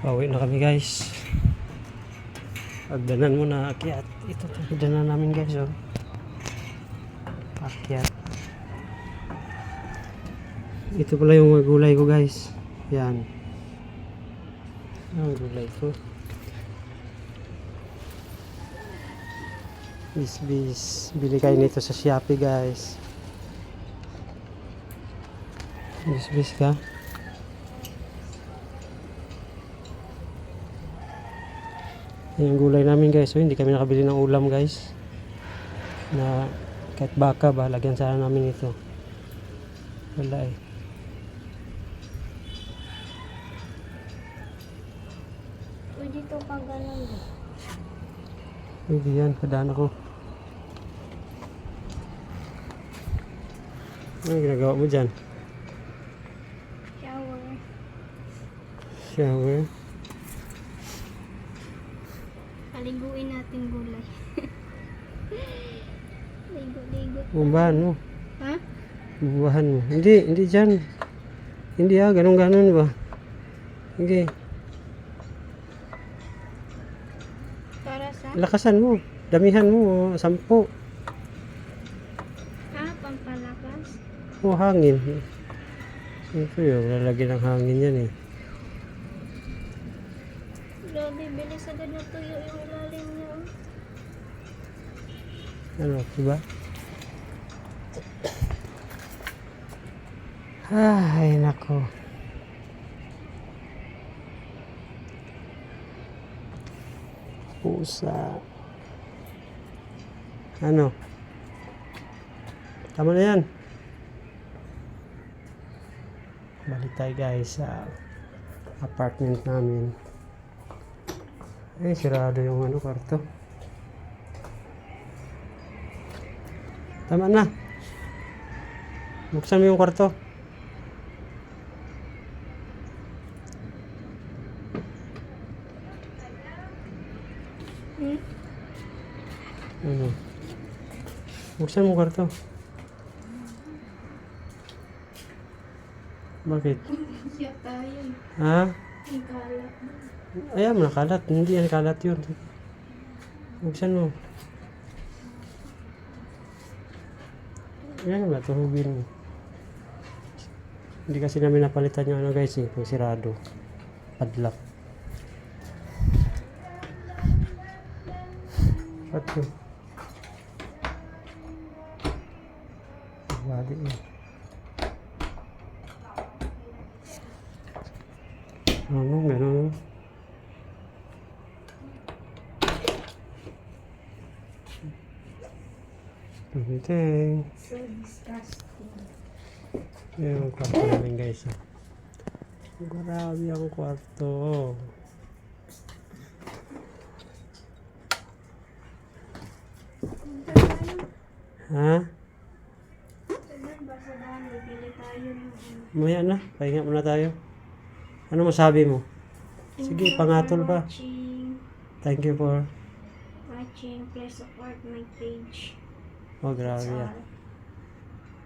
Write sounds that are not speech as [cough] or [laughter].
Pauwi na kami guys. Pagdanan mo na akyat. Ito to, pagdanan namin guys oh. Akyat. Ito pala yung gulay ko guys. Yan. Ang gulay ko. Bis bis. Bili kayo nito sa Shopee guys. Bis bis ka. Yan yung gulay namin guys. So, hindi kami nakabili ng ulam guys. Na kahit baka ba, lagyan sana namin ito. Wala eh. Pwede to pag ganun. Pwede yan, padaan ako. Ano ginagawa mo dyan? Shower. Shower. Paliguin natin gulay. [laughs] Ligo-ligo. Bumbahan mo. Ha? Bumbahan mo. Hindi, hindi dyan. Hindi ah, ganun-ganun ba? Sige, Para sa? lakasan mo. Damihan mo, sampu. Ha? Pampalakas? O hangin. Ito yun, lalagyan ng hangin yan eh. Grabe, bilis agad na tuyo yung ilalim niya. oh. Ano, diba? Ay, nako. Pusa. Ano? Tama na yan. Balik tayo guys sa apartment namin. Eh, sirado yung ano, kwarto. Tama na. Buksan mo yung kwarto. Hmm? Ano? Buksan mo kwarto. Bakit? Siya tayo. Ha? Ang. Ayan mo nakalat. Hindi yan kalat yun. Buksan mo. Ayan ba? Tuhugin mo. Hindi kasi namin napalitan yung ano guys eh. Yung sirado. Padlock. Yun? Bali eh. Ano, gano'n. Tumiting. So disgusting. Yan ang kwarto namin guys. ah. Grabe ang kwarto. Ha? Maya na. Pahinga muna tayo. Ano masabi mo? Sige, pangatol pa. Thank you for... Watching. Please support my page. Oh, grabe That's ah. all.